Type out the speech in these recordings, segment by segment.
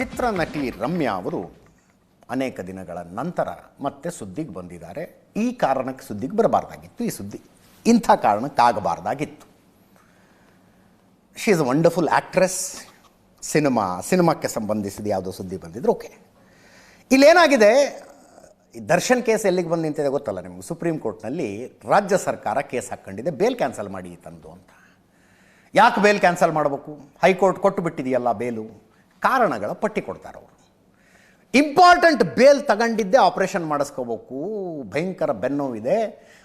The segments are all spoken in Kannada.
ಚಿತ್ರನಟಿ ರಮ್ಯಾ ಅವರು ಅನೇಕ ದಿನಗಳ ನಂತರ ಮತ್ತೆ ಸುದ್ದಿಗೆ ಬಂದಿದ್ದಾರೆ. ಈ ಕಾರಣಕ್ಕೆ ಸುದ್ದಿಗೆ ಬರಬಾರ್ದಾಗಿತ್ತು. ಈ ಸುದ್ದಿ ಇಂಥ ಕಾರಣಕ್ಕಾಗಬಾರ್ದಾಗಿತ್ತು. She is a wonderful actress cinema, ಸಿನಿಮಾಕ್ಕೆ ಸಂಬಂಧಿಸಿದ ಯಾವುದೋ ಸುದ್ದಿ ಬಂದಿದ್ರು ಓಕೆ ಇಲ್ಲೇನಾಗಿದೆ? ಈ ದರ್ಶನ್ ಕೇಸ್ ಎಲ್ಲಿಗೆ ಬಂದು ನಿಂತಿದೆ ಗೊತ್ತಲ್ಲ ನಿಮಗೆ? ಸುಪ್ರೀಂ ಕೋರ್ಟ್ನಲ್ಲಿ ರಾಜ್ಯ ಸರ್ಕಾರ ಕೇಸ್ ಹಾಕ್ಕೊಂಡಿದೆ. ಬೇಲ್ ಕ್ಯಾನ್ಸಲ್ ಮಾಡಿ ತಂದು ಅಂತ. ಯಾಕೆ ಬೇಲ್ ಕ್ಯಾನ್ಸಲ್ ಮಾಡಬೇಕು? ಹೈಕೋರ್ಟ್ ಕೊಟ್ಟು ಬಿಟ್ಟಿದೆಯಲ್ಲ ಬೇಲು ಕಾರಣಗಳ ಪಟ್ಟಿ ಕೊಡ್ತಾರೆ ಅವರು. ಇಂಪಾರ್ಟೆಂಟ್ ಬೇಲ್ ತಗೊಂಡಿದ್ದೆ ಆಪರೇಷನ್ ಮಾಡಿಸ್ಕೋಬೇಕು, ಭಯಂಕರ ಬೆನ್ನೋವಿದೆ.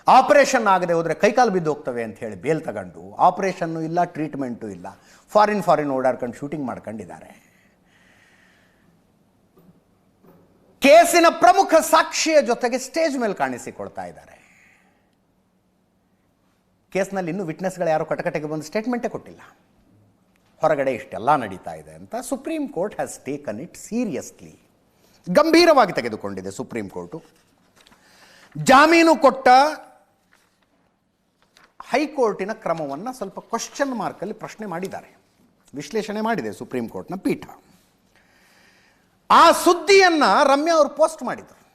ಆಪರೇಷನ್ ಆಗದೆ ಹೋದರೆ ಕೈಕಾಲು ಬಿದ್ದು ಹೋಗ್ತವೆ ಅಂತ ಹೇಳಿ ಬೇಲ್ ತಗೊಂಡು ಆಪರೇಷನ್ನು ಇಲ್ಲ ಟ್ರೀಟ್ಮೆಂಟು ಇಲ್ಲ. ಫಾರಿನ್ ಫಾರಿನ್ ಓಡಾಡ್ಕೊಂಡು ಶೂಟಿಂಗ್ ಮಾಡ್ಕೊಂಡಿದ್ದಾರೆ. ಕೇಸಿನ ಪ್ರಮುಖ ಸಾಕ್ಷಿಯ ಜೊತೆಗೆ ಸ್ಟೇಜ್ ಮೇಲೆ ಕಾಣಿಸಿಕೊಳ್ತಾ ಇದ್ದಾರೆ. ಕೇಸ್ನಲ್ಲಿ ಇನ್ನೂ ವಿಟ್ನೆಸ್ಗಳು ಯಾರು ಕಟಕಟೆಗೆ ಬಂದು ಸ್ಟೇಟ್ಮೆಂಟೇ ಕೊಟ್ಟಿಲ್ಲ. ಹೊರಗಡೆ ಇಷ್ಟೆಲ್ಲ ನಡೀತಾ ಇದೆ ಅಂತ Supreme Court has taken it seriously ಗಂಭೀರವಾಗಿ ತೆಗೆದುಕೊಂಡಿದೆ ಸುಪ್ರೀಂ ಕೋರ್ಟು ಜಾಮೀನು ಕೊಟ್ಟ ಹೈಕೋರ್ಟಿನ ಕ್ರಮವನ್ನು ಸ್ವಲ್ಪ ಕ್ವಶನ್ ಮಾರ್ಕಲ್ಲಿ ಪ್ರಶ್ನೆ ಮಾಡಿದ್ದಾರೆ. ವಿಶ್ಲೇಷಣೆ ಮಾಡಿದೆ ಸುಪ್ರೀಂ ಕೋರ್ಟ್ನ ಪೀಠ. ಆ ಸುದ್ದಿಯನ್ನು ರಮ್ಯಾ ಅವರು ಪೋಸ್ಟ್ ಮಾಡಿದರು.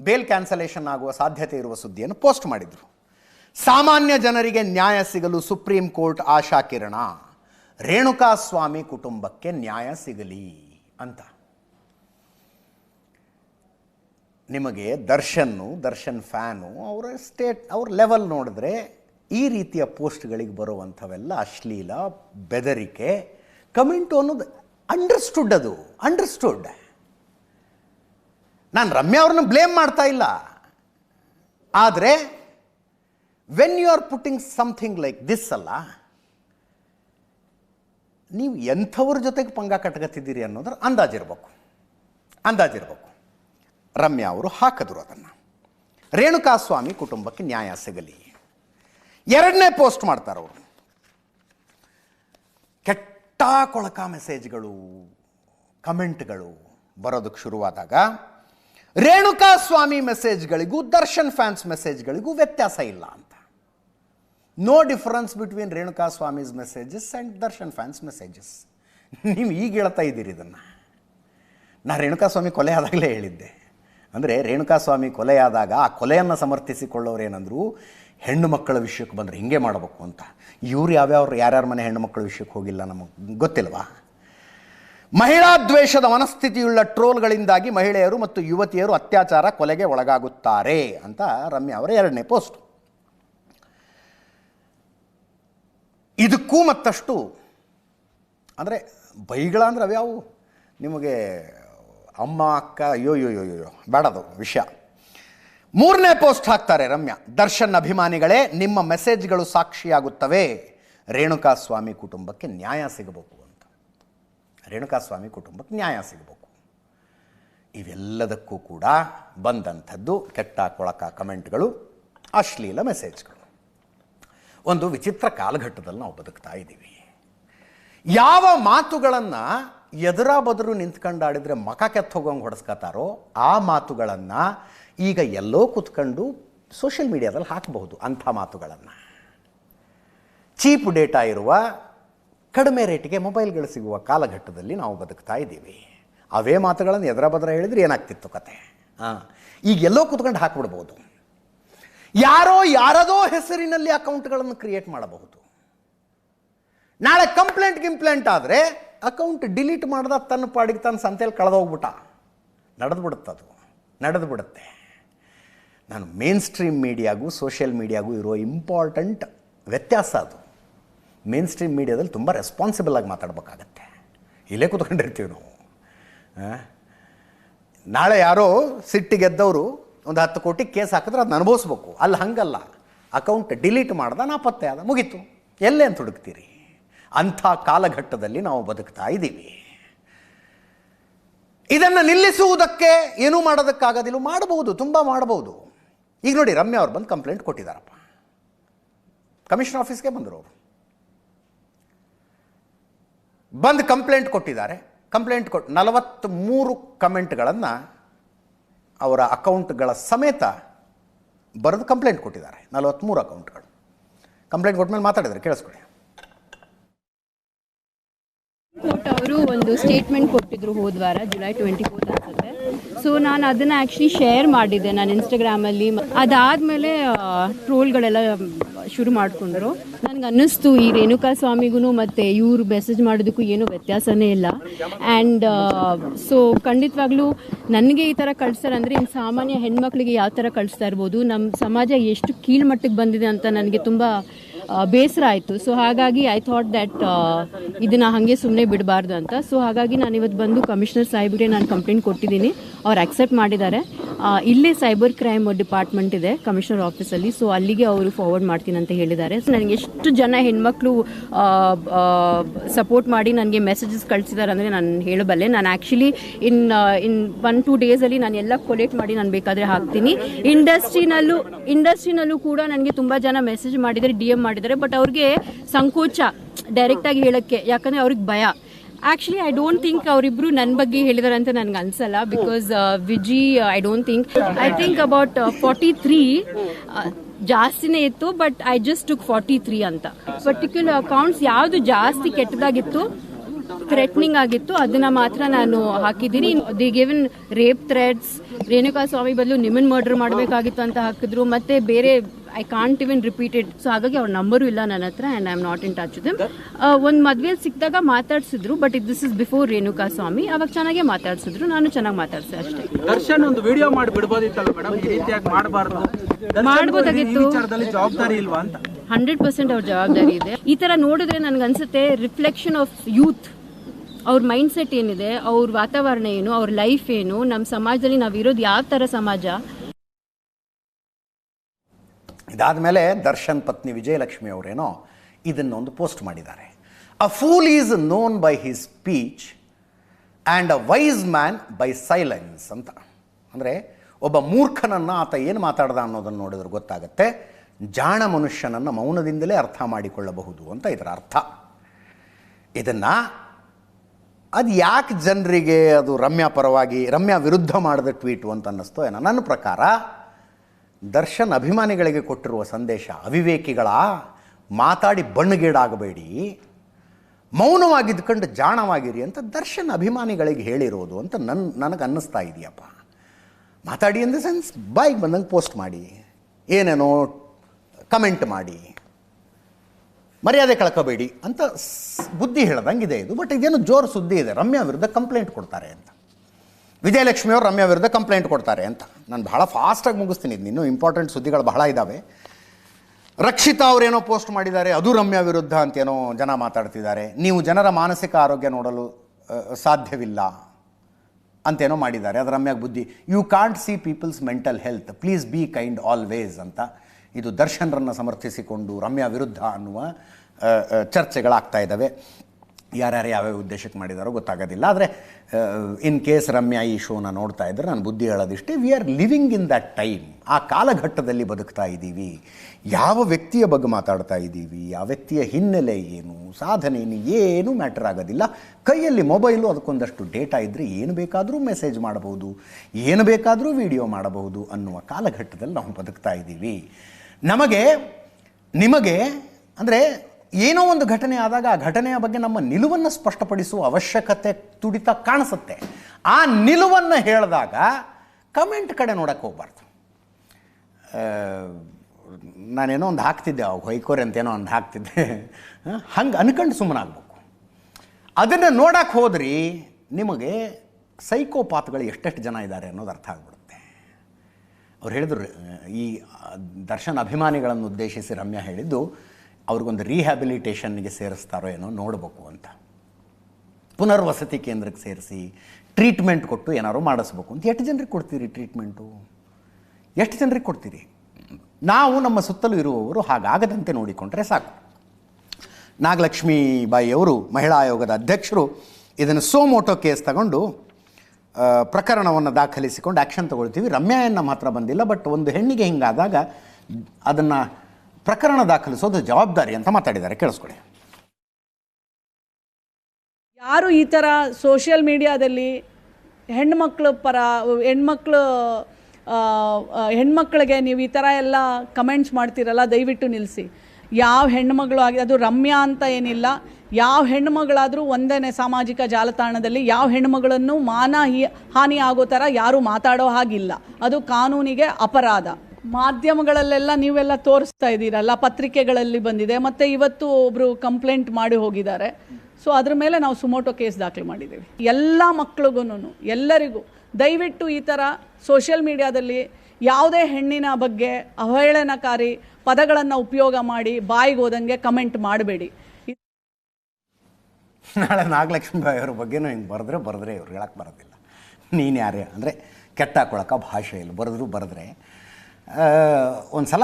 ಬೇಲ್ ಕ್ಯಾನ್ಸಲೇಷನ್ ಆಗುವ ಸಾಧ್ಯತೆ ಇರುವ ಸುದ್ದಿಯನ್ನು ಪೋಸ್ಟ್ ಮಾಡಿದರು. ಸಾಮಾನ್ಯ ಜನರಿಗೆ ನ್ಯಾಯ ಸಿಗಲು ಸುಪ್ರೀಂ ಕೋರ್ಟ್ ಆಶಾ ಕಿರಣ ರೇಣುಕಾಸ್ವಾಮಿ ಕುಟುಂಬಕ್ಕೆ ನ್ಯಾಯ ಸಿಗಲಿ ಅಂತ. ನಿಮಗೆ ದರ್ಶನ್ನು, ದರ್ಶನ್ ಫ್ಯಾನು, ಅವರ ಸ್ಟೇಟ್, ಅವ್ರ ಲೆವೆಲ್ ನೋಡಿದ್ರೆ ಈ ರೀತಿಯ ಪೋಸ್ಟ್ಗಳಿಗೆ ಬರುವಂಥವೆಲ್ಲ ಅಶ್ಲೀಲ, ಬೆದರಿಕೆ, ಕಮೆಂಟು ಅನ್ನೋದು ಅಂಡರ್ಸ್ಟುಡ್ ಅದು ಅಂಡರ್ಸ್ಟುಡ್ ನಾನು ರಮ್ಯಾ ಅವ್ರನ್ನ ಬ್ಲೇಮ್ ಮಾಡ್ತಾ ಇಲ್ಲ. ಆದರೆ when you are putting something like this ಅಲ್ಲ, ನೀವು ಎಂಥವ್ರ ಜೊತೆಗೆ ಪಂಗ ಕಟ್ಕತ್ತಿದ್ದೀರಿ ಅನ್ನೋದ್ರ ಅಂದಾಜಿರ್ಬೇಕು ಅಂದಾಜಿರ್ಬೇಕು ರಮ್ಯಾ ಅವರು ಹಾಕಿದ್ರು ಅದನ್ನು. ರೇಣುಕಾಸ್ವಾಮಿ ಕುಟುಂಬಕ್ಕೆ ನ್ಯಾಯ ಸಿಗಲಿ. ಎರಡನೇ ಪೋಸ್ಟ್ ಮಾಡ್ತಾರೆ ಅವರು. ಕೆಟ್ಟ ಕೊಳಕ ಮೆಸೇಜ್ಗಳು, ಕಮೆಂಟ್ಗಳು ಬರೋದಕ್ಕೆ ಶುರುವಾದಾಗ ರೇಣುಕಾಸ್ವಾಮಿ ಮೆಸೇಜ್ಗಳಿಗೂ, ದರ್ಶನ್ ಫ್ಯಾನ್ಸ್ ಮೆಸೇಜ್ಗಳಿಗೂ ವ್ಯತ್ಯಾಸ ಇಲ್ಲ ಅಂತ. No difference between Renuka Swamy's messages and Darshan fans messages ನೀವು ಈಗ ಹೇಳ್ತಾ ಇದ್ದೀರಿ ಇದನ್ನು. ನಾನು ರೇಣುಕಾ ಸ್ವಾಮಿ ಕೊಲೆ ಆದಾಗಲೇ ಹೇಳಿದ್ದೆ. ಅಂದರೆ ರೇಣುಕಾ ಸ್ವಾಮಿ ಕೊಲೆಯಾದಾಗ ಆ ಕೊಲೆಯನ್ನು ಸಮರ್ಥಿಸಿಕೊಳ್ಳೋರು ಏನಂದ್ರು, ಹೆಣ್ಣು ಮಕ್ಕಳ ವಿಷಯಕ್ಕೆ ಬಂದರೆ ಹಿಂಗೆ ಮಾಡಬೇಕು ಅಂತ. ಇವ್ರು ಯಾವ್ಯಾವ್ರು, ಯಾರ್ಯಾರ ಮನೆ ಹೆಣ್ಣು ಮಕ್ಕಳ ವಿಷಯಕ್ಕೆ ಹೋಗಿಲ್ಲ ನಮಗೆ ಗೊತ್ತಿಲ್ವಾ? ಮಹಿಳಾ ದ್ವೇಷದ ಮನಸ್ಥಿತಿಯುಳ್ಳ ಟ್ರೋಲ್ಗಳಿಂದಾಗಿ ಮಹಿಳೆಯರು ಮತ್ತು ಯುವತಿಯರು ಅತ್ಯಾಚಾರ ಕೊಲೆಗೆ ಒಳಗಾಗುತ್ತಾರೆ ಅಂತ ರಮ್ಯಾ ಅವರ ಎರಡನೇ ಪೋಸ್ಟ್. ಇದಕ್ಕೂ ಮತ್ತಷ್ಟು, ಅಂದರೆ ಬೈಗಳ ಅಂದ್ರೆ ಅವ್ಯಾವು ನಿಮಗೆ ಅಮ್ಮ, ಅಕ್ಕ ಅಯ್ಯೋ ಅಯ್ಯೋ ಅಯ್ಯೋ, ಬೇಡದು ವಿಷಯ. ಮೂರನೇ ಪೋಸ್ಟ್ ಹಾಕ್ತಾರೆ ರಮ್ಯಾ, ದರ್ಶನ್ ಅಭಿಮಾನಿಗಳೇ, ನಿಮ್ಮ ಮೆಸೇಜ್ಗಳು ಸಾಕ್ಷಿಯಾಗುತ್ತವೆ. ರೇಣುಕಾಸ್ವಾಮಿ ಕುಟುಂಬಕ್ಕೆ ನ್ಯಾಯ ಸಿಗಬೇಕು ಅಂತ. ರೇಣುಕಾಸ್ವಾಮಿ ಕುಟುಂಬಕ್ಕೆ ನ್ಯಾಯ ಸಿಗಬೇಕು. ಇವೆಲ್ಲದಕ್ಕೂ ಕೂಡ ಬಂದಂಥದ್ದು ಕೆಟ್ಟ ಕೊಳಕ ಕಮೆಂಟ್ಗಳು, ಅಶ್ಲೀಲ ಮೆಸೇಜ್ಗಳು. ಒಂದು ವಿಚಿತ್ರ ಕಾಲಘಟ್ಟದಲ್ಲಿ ನಾವು ಬದುಕ್ತಾ ಇದ್ದೀವಿ. ಯಾವ ಮಾತುಗಳನ್ನು ಎದುರ ಬದರು ನಿಂತ್ಕೊಂಡಾಡಿದ್ರೆ ಮಕ ಕೆತ್ತ ಹೋಗೋಂಗೆ ಹೊಡೆಸ್ಕೊತಾರೋ ಆ ಮಾತುಗಳನ್ನು ಈಗ ಎಲ್ಲೋ ಕೂತ್ಕೊಂಡು ಸೋಷಿಯಲ್ ಮೀಡಿಯಾದಲ್ಲಿ ಹಾಕಬಹುದು ಅಂಥ ಮಾತುಗಳನ್ನು. ಚೀಪ್ ಡೇಟಾ ಇರುವ, ಕಡಿಮೆ ರೇಟಿಗೆ ಮೊಬೈಲ್ಗಳು ಸಿಗುವ ಕಾಲಘಟ್ಟದಲ್ಲಿ ನಾವು ಬದುಕ್ತಾ ಇದ್ದೀವಿ. ಅವೇ ಮಾತುಗಳನ್ನು ಎದುರ ಬದರ ಹೇಳಿದ್ರೆ ಏನಾಗ್ತಿತ್ತು ಕತೆ? ಹಾಂ ಈಗ ಎಲ್ಲೋ ಕೂತ್ಕೊಂಡು ಹಾಕ್ಬಿಡ್ಬೋದು. ಯಾರೋ ಯಾರದೋ ಹೆಸರಿನಲ್ಲಿ ಅಕೌಂಟ್ಗಳನ್ನು ಕ್ರಿಯೇಟ್ ಮಾಡಬಹುದು. ನಾಳೆ ಕಂಪ್ಲೇಂಟ್ ಗಿಂಪ್ಲೇಂಟ್ ಆದರೆ ಅಕೌಂಟ್ ಡಿಲೀಟ್ ಮಾಡಿದ ತನ್ನ ಪಾಡಿಗೆ ತನ್ನ ಸಂತೆಯಲ್ಲಿ ಕಳೆದೋಗ್ಬಿಟ್ಟ. ನಡೆದು ಬಿಡುತ್ತದು ನಡೆದು ಬಿಡುತ್ತೆ ನಾನು ಮೇನ್ ಸ್ಟ್ರೀಮ್ ಮೀಡಿಯಾಗೂ ಸೋಷಿಯಲ್ ಮೀಡಿಯಾಗೂ ಇರೋ ಇಂಪಾರ್ಟೆಂಟ್ ವ್ಯತ್ಯಾಸ ಅದು. ಮೇನ್ ಸ್ಟ್ರೀಮ್ ಮೀಡಿಯಾದಲ್ಲಿ ತುಂಬ ರೆಸ್ಪಾನ್ಸಿಬಲ್ ಆಗಿ ಮಾತಾಡಬೇಕಾಗತ್ತೆ. ಇಲ್ಲೇ ಕೂತ್ಕೊಂಡಿರ್ತೀವಿ ನಾವು? ನಾಳೆ ಯಾರೋ ಸಿಟ್ಟಿಗೆದ್ದವರು ಒಂದು ಹತ್ತು ಕೋಟಿ ಕೇಸ್ ಹಾಕಿದ್ರೆ ಅದನ್ನ ಅನುಭವಿಸ್ಬೇಕು. ಅಲ್ಲಿ ಹಂಗಲ್ಲ. ಅಕೌಂಟ್ ಡಿಲೀಟ್ ಮಾಡ್ದ ನಾಪತ್ತೆ ಆದ. ಮುಗೀತು. ಎಲ್ಲೇ ಅಂತ ಹುಡುಕ್ತೀರಿ? ಅಂಥ ಕಾಲಘಟ್ಟದಲ್ಲಿ ನಾವು ಬದುಕ್ತಾ ಇದ್ದೀವಿ. ಇದನ್ನು ನಿಲ್ಲಿಸುವುದಕ್ಕೆ ಏನೂ ಮಾಡೋದಕ್ಕಾಗೋದಿಲ್ಲ. ಮಾಡಬಹುದು ತುಂಬ ಮಾಡಬಹುದು ಈಗ ನೋಡಿ, ರಮ್ಯಾ ಅವ್ರು ಬಂದು ಕಂಪ್ಲೇಂಟ್ ಕೊಟ್ಟಿದ್ದಾರಪ್ಪ ಕಮಿಷನ್ ಆಫೀಸ್ಗೆ ಬಂದರು ಅವರು. ಬಂದು ಕಂಪ್ಲೇಂಟ್ ಕೊಟ್ಟಿದ್ದಾರೆ. ಕಂಪ್ಲೇಂಟ್ ಕೊಟ್ಟು ನಲವತ್ತ್ಮೂರು ಕಮೆಂಟ್ಗಳನ್ನು ಅವರ ಅಕೌಂಟ್ಗಳ ಸಮೇತ ಬರೆದು ಕಂಪ್ಲೇಂಟ್ ಕೊಟ್ಟಿದ್ದಾರೆ. ನಲವತ್ತ್ಮೂರು ಅಕೌಂಟ್ಗಳು. ಕಂಪ್ಲೇಂಟ್ ಕೊಟ್ಟ ಮೇಲೆ ಮಾತಾಡಿದ್ದಾರೆ ಕೇಳಿಸ್ಕೊಳ್ಳಿ. ಅವರು ಒಂದು ಸ್ಟೇಟ್ಮೆಂಟ್ ಕೊಟ್ಟಿದ್ರು ಹೋದ ವಾರ ಜುಲೈ ಟ್ವೆಂಟಿ ಫೋರ್ತ್ ಅನ್ಸುತ್ತೆ. ಸೊ ನಾನು ಅದನ್ನು ಆ್ಯಕ್ಚುಲಿ ಶೇರ್ ಮಾಡಿದ್ದೆ. ನಾನು ಇನ್ಸ್ಟಾಗ್ರಾಮಲ್ಲಿ ಅದಾದಮೇಲೆ ಟ್ರೋಲ್ಗಳೆಲ್ಲ ಶುರು ಮಾಡಿಕೊಂಡ್ರು. ನನಗೆ ಅನ್ನಿಸ್ತು ಈ ರೇಣುಕಾ ಸ್ವಾಮಿಗೂ ಮತ್ತು ಇವರು ಮೆಸೇಜ್ ಮಾಡೋದಕ್ಕೂ ಏನೂ ವ್ಯತ್ಯಾಸನೇ ಇಲ್ಲ. ಆ್ಯಂಡ್ ಸೊ ಖಂಡಿತವಾಗ್ಲೂ ನನಗೆ ಈ ಥರ ಕಳಿಸ್ತಾರೆ ಅಂದರೆ ಇನ್ನು ಸಾಮಾನ್ಯ ಹೆಣ್ಮಕ್ಳಿಗೆ ಯಾವ ಥರ ಕಳಿಸ್ತಾ ಇರ್ಬೋದು ನಮ್ಮ ಸಮಾಜ ಎಷ್ಟು ಕೀಳ್ಮಟ್ಟಕ್ಕೆ ಬಂದಿದೆ ಅಂತ ನನಗೆ ತುಂಬ ಬೇಸರ ಆಯಿತು. ಸೊ ಹಾಗಾಗಿ ಐ ಥಾಟ್ ದ್ಯಾಟ್ ಇದನ್ನ ಹಾಗೆ ಸುಮ್ಮನೆ ಬಿಡಬಾರ್ದು ಅಂತ. ಸೊ ಹಾಗಾಗಿ ನಾನು ಇವತ್ತು ಬಂದು ಕಮಿಷನರ್ ಸಾಹೇಬ್ಗೆ ನಾನು ಕಂಪ್ಲೇಂಟ್ ಕೊಟ್ಟಿದ್ದೀನಿ. ಅವ್ರು ಅಕ್ಸೆಪ್ಟ್ ಮಾಡಿದ್ದಾರೆ. ಇಲ್ಲೇ ಸೈಬರ್ ಕ್ರೈಮ್ ಡಿಪಾರ್ಟ್ಮೆಂಟ್ ಇದೆ ಕಮಿಷನರ್ ಆಫೀಸಲ್ಲಿ ಸೊ ಅಲ್ಲಿಗೆ ಅವರು ಫಾರ್ವರ್ಡ್ ಮಾಡ್ತೀನಿ ಅಂತ ಹೇಳಿದ್ದಾರೆ. ಸೊ ನನಗೆ ಎಷ್ಟು ಜನ ಹೆಣ್ಮಕ್ಳು ಸಪೋರ್ಟ್ ಮಾಡಿ ನನಗೆ ಮೆಸೇಜಸ್ ಕಳಿಸಿದ್ದಾರೆ ಅಂದರೆ ನಾನು ಹೇಳಬಲ್ಲೆ. ನಾನು actually in in one two ಡೇಸಲ್ಲಿ ನಾನು ಎಲ್ಲ ಕೊಲೆಕ್ಟ್ ಮಾಡಿ ನಾನು ಬೇಕಾದರೆ ಹಾಕ್ತೀನಿ. ಇಂಡಸ್ಟ್ರಿನಲ್ಲೂ ಇಂಡಸ್ಟ್ರಿನಲ್ಲೂ ಕೂಡ ನನಗೆ ತುಂಬ ಜನ ಮೆಸೇಜ್ ಮಾಡಿದರೆ ಡಿ ಎಂ ಮಾಡಿದ್ದಾರೆ. ಬಟ್ ಅವ್ರಿಗೆ ಸಂಕೋಚ ಡೈರೆಕ್ಟ್ ಆಗಿ ಹೇಳಕ್ಕೆ, ಯಾಕಂದ್ರೆ ಅವ್ರಿಗೆ ಭಯ. ಆಕ್ಚುಲಿ ಐ ಡೋಂಟ್ ಥಿಂಕ್ ಅವರಿಬ್ರು ನನ್ನ ಬಗ್ಗೆ ಹೇಳಿದಾರೆ ಅಂತ ನನ್ಗೆ ಅನ್ಸಲ್ಲ because Viji I don't think I think about forty three ಜಾಸ್ತಿನೇ ಇತ್ತು but I just took forty three ಅಂತ. ಪರ್ಟಿಕ್ಯುಲರ್ ಅಕೌಂಟ್ಸ್ ಯಾವುದು ಜಾಸ್ತಿ ಕೆಟ್ಟದಾಗಿತ್ತು ಥ್ರೆಟ್ನಿಂಗ್ ಆಗಿತ್ತು, ಅದನ್ನ ಮಾತ್ರ ನಾನು ಹಾಕಿದ್ದೀನಿ. The given rape threats Renuka Swamy ಬದಲು ನಿಮ್ಮನ್ ಮರ್ಡರ್ ಮಾಡಬೇಕಾಗಿತ್ತು ಅಂತ ಹಾಕಿದ್ರು. ಮತ್ತೆ ಬೇರೆ I can't even repeated so ಹಾಗಾಗಿ ಅವ್ರ ನಂಬರು ಇಲ್ಲ ನನ್ನ ಹತ್ರ and I am not in touch them ಒಂದು ಮದ್ವೆಲಿ ಸಿಕ್ಕಿದಾಗ ಮಾತಾಡ್ಸಿದ್ರು but this is before Renuka Swamy ಅವಾಗ ಚೆನ್ನಾಗೇ ಮಾತಾಡ್ಸಿದ್ರು ನಾನು ಚೆನ್ನಾಗಿ ಮಾತಾಡ್ಸಿದೆ ಅಷ್ಟೇ. ದರ್ಶನ್ ಒಂದು ವಿಡಿಯೋ ಮಾಡಿ ಬಿಡ್ಬೋದಿತ್ತಲ್ಲ ಮೇಡಮ್ ಈ ರೀತಿಯಾಗಿ ಮಾಡಬಾರ್ದು. ಮಾಡ್ಬೋದಾಗಿತ್ತು. ಜವಾಬ್ದಾರಿ ಇಲ್ವಾ ಅಂತ. ಹಂಡ್ರೆಡ್ ಪರ್ಸೆಂಟ್ ಅವ್ರ ಜವಾಬ್ದಾರಿ ಇದೆ. ಈ ತರ ನೋಡಿದ್ರೆ ನನ್ಗನ್ಸುತ್ತೆ ರಿಫ್ಲೆಕ್ಷನ್ ಆಫ್ ಯೂತ್ ಅವ್ರ ಮೈಂಡ್ ಸೆಟ್ ಏನಿದೆ ಅವ್ರ ವಾತಾವರಣ ಏನು ಅವ್ರ ಲೈಫ್ ಏನು ನಮ್ಮ ಸಮಾಜದಲ್ಲಿ ನಾವು ಇರೋದು ಯಾವ ತರ ಸಮಾಜ? ಇದಾದ ಮೇಲೆ ದರ್ಶನ್ ಪತ್ನಿ ವಿಜಯಲಕ್ಷ್ಮಿ ಅವರೇನೋ ಇದನ್ನೊಂದು ಪೋಸ್ಟ್ ಮಾಡಿದ್ದಾರೆ. A fool is known by his speech and a wise man by silence ಅಂತ. ಅಂದರೆ ಒಬ್ಬ ಮೂರ್ಖನನ್ನು ಆತ ಏನು ಮಾತಾಡ್ದ ಅನ್ನೋದನ್ನು ನೋಡಿದ್ರೆ ಗೊತ್ತಾಗುತ್ತೆ. ಜಾಣ ಮನುಷ್ಯನನ್ನು ಮೌನದಿಂದಲೇ ಅರ್ಥ ಮಾಡಿಕೊಳ್ಳಬಹುದು ಅಂತ ಇದರ ಅರ್ಥ. ಇದನ್ನು ಅದು ಯಾಕೆ ಜನರಿಗೆ ಅದು ರಮ್ಯಾ ಪರವಾಗಿ, ರಮ್ಯಾ ವಿರುದ್ಧ ಮಾಡಿದ ಟ್ವೀಟು ಅಂತ ಅನ್ನಿಸ್ತೋ ಏನೋ. ನನ್ನ ಪ್ರಕಾರ ದರ್ಶನ್ ಅಭಿಮಾನಿಗಳಿಗೆ ಕೊಟ್ಟಿರುವ ಸಂದೇಶ, ಅವಿವೇಕಿಗಳ ಮಾತಾಡಿ ಬಣ್ಣಗೀಡಾಗಬೇಡಿ ಮೌನವಾಗಿದ್ದುಕೊಂಡು ಜಾಣವಾಗಿರಿ ಅಂತ ದರ್ಶನ್ ಅಭಿಮಾನಿಗಳಿಗೆ ಹೇಳಿರೋದು ಅಂತ ನನ್ನ ನನಗೆ ಅನ್ನಿಸ್ತಾ ಇದೆಯಪ್ಪ. ಮಾತಾಡಿ ಇನ್ ಸೆನ್ಸ್ ಬಾಯಿಗೆ ಬಂದಂಗೆ ಪೋಸ್ಟ್ ಮಾಡಿ, ಏನೇನೋ ಕಮೆಂಟ್ ಮಾಡಿ, ಮರ್ಯಾದೆ ಕಳ್ಕೋಬೇಡಿ ಅಂತ ಬುದ್ಧಿ ಹೇಳ್ದಂಗಿದೆ ಇದು, ಬಟ್ ಇದೇನು ಜೋರು ಸುದ್ದಿ ಇದೆ, ರಮ್ಯಾ ವಿರುದ್ಧ ಕಂಪ್ಲೇಂಟ್ ಕೊಡ್ತಾರೆ ಅಂತ. ವಿಜಯಲಕ್ಷ್ಮಿಯವರು ರಮ್ಯಾ ವಿರುದ್ಧ ಕಂಪ್ಲೇಂಟ್ ಕೊಡ್ತಾರೆ ಅಂತ. ನಾನು ಬಹಳ ಫಾಸ್ಟಾಗಿ ಮುಗಿಸ್ತೀನಿ. ಇದು ಇನ್ನೂ ಇಂಪಾರ್ಟೆಂಟ್ ಸುದ್ದಿಗಳು ಬಹಳ ಇದ್ದಾವೆ ರಕ್ಷಿತಾ ಅವರೇನೋ ಪೋಸ್ಟ್ ಮಾಡಿದ್ದಾರೆ, ಅದು ರಮ್ಯಾ ವಿರುದ್ಧ ಅಂತೇನೋ ಜನ ಮಾತಾಡ್ತಿದ್ದಾರೆ. ನೀವು ಜನರ ಮಾನಸಿಕ ಆರೋಗ್ಯ ನೋಡಲು ಸಾಧ್ಯವಿಲ್ಲ ಅಂತೇನೋ ಮಾಡಿದ್ದಾರೆ. ಅದು ರಮ್ಯಾಗ ಬುದ್ಧಿ. You can't see people's mental health please be kind always ಅಂತ ಇದು ದರ್ಶನ್ರನ್ನು ಸಮರ್ಥಿಸಿಕೊಂಡು ರಮ್ಯಾ ವಿರುದ್ಧ ಅನ್ನುವ ಚರ್ಚೆಗಳಾಗ್ತಾ ಇದ್ದಾವೆ ಯಾರ್ಯಾರು ಯಾವ್ಯಾವ ಉದ್ದೇಶಕ್ಕೆ ಮಾಡಿದಾರೋ ಗೊತ್ತಾಗೋದಿಲ್ಲ. ಆದರೆ ಇನ್ ಕೇಸ್ ರಮ್ಯಾ ಈ ಶೋನ ನೋಡ್ತಾ ಇದ್ದರೆ ನಾನು ಬುದ್ಧಿ ಹೇಳೋದಿಷ್ಟೇ we are living in that time ಆ ಕಾಲಘಟ್ಟದಲ್ಲಿ ಬದುಕ್ತಾ ಇದ್ದೀವಿ. ಯಾವ ವ್ಯಕ್ತಿಯ ಬಗ್ಗೆ ಮಾತಾಡ್ತಾ ಇದ್ದೀವಿ? ಆ ವ್ಯಕ್ತಿಯ ಹಿನ್ನೆಲೆ ಏನು? ಸಾಧನೆ ಏನು? ಏನೂ ಮ್ಯಾಟರ್ ಆಗೋದಿಲ್ಲ. ಕೈಯಲ್ಲಿ ಮೊಬೈಲು, ಅದಕ್ಕೊಂದಷ್ಟು ಡೇಟಾ ಇದ್ದರೆ ಏನು ಬೇಕಾದರೂ ಮೆಸೇಜ್ ಮಾಡಬಹುದು. ಏನು ಬೇಕಾದರೂ ವಿಡಿಯೋ ಮಾಡಬಹುದು ಅನ್ನುವ ಕಾಲಘಟ್ಟದಲ್ಲಿ ನಾವು ಬದುಕ್ತಾ ಇದ್ದೀವಿ. ನಮಗೆ, ನಿಮಗೆ, ಅಂದರೆ ಏನೋ ಒಂದು ಘಟನೆ ಆದಾಗ ಆ ಘಟನೆಯ ಬಗ್ಗೆ ನಮ್ಮ ನಿಲುವನ್ನು ಸ್ಪಷ್ಟಪಡಿಸುವ ಅವಶ್ಯಕತೆ ತುಡಿತ ಕಾಣಿಸುತ್ತೆ. ಆ ನಿಲುವನ್ನು ಹೇಳಿದಾಗ ಕಮೆಂಟ್ ಕಡೆ ನೋಡಕ್ಕೆ ಹೋಗ್ಬಾರ್ದು. ನಾನೇನೋ ಒಂದು ಹಾಕ್ತಿದ್ದೆ, ಅವಾಗ ಹೊಯ್ಕೋರೆ ಅಂತೇನೋ ಒಂದು ಹಾಕ್ತಿದ್ದೆ. ಹಂಗೆ ಅನ್ಕಂಡು ಸುಮ್ಮನಾಗಬೇಕು ಅದನ್ನು ನೋಡಕ್ಕೆ ಹೋದ್ರಿ, ನಿಮಗೆ ಸೈಕೋಪಾತ್ಗಳು ಎಷ್ಟೆಷ್ಟು ಜನ ಇದ್ದಾರೆ ಅನ್ನೋದು ಅರ್ಥ ಆಗ್ಬಿಡುತ್ತೆ. ಅವ್ರು ಹೇಳಿದ್ರು, ಈ ದರ್ಶನ್ ಅಭಿಮಾನಿಗಳನ್ನು ಉದ್ದೇಶಿಸಿ ರಮ್ಯಾ ಹೇಳಿದ್ದು ಅವ್ರಿಗೊಂದು ರೀಹ್ಯಾಬಿಲಿಟೇಷನ್ಗೆ ಸೇರಿಸ್ತಾರೋ ಏನೋ ನೋಡಬೇಕು ಅಂತ. ಪುನರ್ವಸತಿ ಕೇಂದ್ರಕ್ಕೆ ಸೇರಿಸಿ ಟ್ರೀಟ್ಮೆಂಟ್ ಕೊಟ್ಟು ಏನಾದ್ರು ಮಾಡಿಸ್ಬೇಕು ಅಂತ. ಎಷ್ಟು ಜನರಿಗೆ ಕೊಡ್ತೀರಿ ಟ್ರೀಟ್ಮೆಂಟು ಎಷ್ಟು ಜನರಿಗೆ ಕೊಡ್ತೀರಿ? ನಾವು ನಮ್ಮ ಸುತ್ತಲೂ ಇರುವವರು ಹಾಗಾಗದಂತೆ ನೋಡಿಕೊಂಡ್ರೆ ಸಾಕು. ನಾಗಲಕ್ಷ್ಮೀ ಬಾಯಿಯವರು ಮಹಿಳಾ ಆಯೋಗದ ಅಧ್ಯಕ್ಷರು ಇದನ್ನು ಸೋಮೋಟೋ ಕೇಸ್ ತಗೊಂಡು ಪ್ರಕರಣವನ್ನು ದಾಖಲಿಸಿಕೊಂಡು ಆ್ಯಕ್ಷನ್ ತಗೊಳ್ತೀವಿ. ರಮ್ಯಾ ರಮ್ಯಾಯನ್ನ ಮಾತ್ರ ಬಂದಿಲ್ಲ ಬಟ್ ಒಂದು ಹೆಣ್ಣಿಗೆ ಹಿಂಗಾದಾಗ ಅದನ್ನು ಪ್ರಕರಣ ದಾಖಲಿಸೋದು ಜವಾಬ್ದಾರಿ ಅಂತ ಮಾತಾಡಿದ್ದಾರೆ. ಕೇಳಿಸ್ಕೊಳ್ಳಿ. ಯಾರು ಈ ಥರ ಸೋಷಿಯಲ್ ಮೀಡಿಯಾದಲ್ಲಿ ಹೆಣ್ಮಕ್ಳ ಪರ, ಹೆಣ್ಮಕ್ಳು ಹೆಣ್ಮಕ್ಳಿಗೆ ನೀವು ಈ ಥರ ಎಲ್ಲ ಕಮೆಂಟ್ಸ್ ಮಾಡ್ತೀರಲ್ಲ, ದಯವಿಟ್ಟು ನಿಲ್ಲಿಸಿ ಯಾವ ಹೆಣ್ಮಗಳು ಆಗಿ, ಅದು ರಮ್ಯಾ ಅಂತ ಏನಿಲ್ಲ. ಯಾವ ಹೆಣ್ಮಗಳಾದರೂ ಒಂದನೇ ಸಾಮಾಜಿಕ ಜಾಲತಾಣದಲ್ಲಿ ಯಾವ ಹೆಣ್ಮಗಳನ್ನು ಮಾನ ಹಾನಿ ಆಗೋ ಥರ ಯಾರೂ ಮಾತಾಡೋ ಹಾಗಿಲ್ಲ. ಅದು ಕಾನೂನಿಗೆ ಅಪರಾಧ. ಮಾಧ್ಯಮಗಳಲ್ಲೆಲ್ಲ ನೀವೆಲ್ಲ ತೋರಿಸ್ತಾ ಇದ್ದೀರಲ್ಲ, ಪತ್ರಿಕೆಗಳಲ್ಲಿ ಬಂದಿದೆ, ಮತ್ತು ಇವತ್ತು ಒಬ್ಬರು ಕಂಪ್ಲೇಂಟ್ ಮಾಡಿ ಹೋಗಿದ್ದಾರೆ. ಸೊ ಅದ್ರ ಮೇಲೆ ನಾವು ಸುಮೋಟೋ ಕೇಸ್ ದಾಖಲು ಮಾಡಿದ್ದೀವಿ. ಎಲ್ಲ ಮಕ್ಳಿಗೂ ಎಲ್ಲರಿಗೂ. ದಯವಿಟ್ಟು ಈ ಥರ ಸೋಷಿಯಲ್ ಮೀಡಿಯಾದಲ್ಲಿ ಯಾವುದೇ ಹೆಣ್ಣಿನ ಬಗ್ಗೆ ಅವಹೇಳನಕಾರಿ ಪದಗಳನ್ನು ಉಪಯೋಗ ಮಾಡಿ ಬಾಯಿಗೆ ಹೋದಂಗೆ ಕಮೆಂಟ್ ಮಾಡಬೇಡಿ. ನಾಳೆ ನಾಗಲಕ್ಷ್ಮೀಬಾಯಿ ಅವ್ರ ಬಗ್ಗೆನೂ ಹಿಂಗೆ ಬರೆದ್ರೆ ಬರೆದ್ರೆ ಇವ್ರು ಹೇಳಕ್ಕೆ ಬರೋದಿಲ್ಲ. ನೀನು ಯಾರೇ? ಅಂದರೆ ಕೆಟ್ಟ ಹಾಕೊಳಕ ಭಾಷೆಯಲ್ಲಿ ಬರೆದ್ರು ಬರೆದ್ರೆ ಒಂದು ಸಲ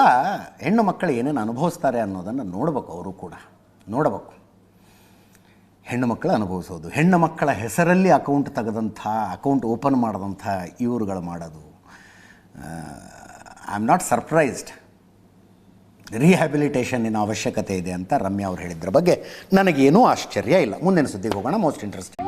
ಹೆಣ್ಣು ಮಕ್ಕಳು ಏನೇನು ಅನುಭವಿಸ್ತಾರೆ ಅನ್ನೋದನ್ನು ನೋಡಬೇಕು ಅವರು ಕೂಡ. ನೋಡಬೇಕು. ಹೆಣ್ಣು ಮಕ್ಕಳು ಅನುಭವಿಸೋದು. ಹೆಣ್ಣು ಮಕ್ಕಳ ಹೆಸರಲ್ಲಿ ಅಕೌಂಟ್ ತೆಗೆದಂಥ ಅಕೌಂಟ್ ಓಪನ್ ಮಾಡಿದಂಥ ಇವರುಗಳು ಮಾಡೋದು. ಐ ಆಮ್ ನಾಟ್ ಸರ್ಪ್ರೈಸ್ಡ್ ರಿಹ್ಯಾಬಿಲಿಟೇಷನ್ನಿನ ಅವಶ್ಯಕತೆ ಇದೆ ಅಂತ ರಮ್ಯಾ ಅವ್ರು ಹೇಳಿದ್ರ ಬಗ್ಗೆ ನನಗೇನೂ ಆಶ್ಚರ್ಯ ಇಲ್ಲ. ಮುಂದಿನ ಸುದ್ದಿಗೆ ಹೋಗೋಣ. Most interesting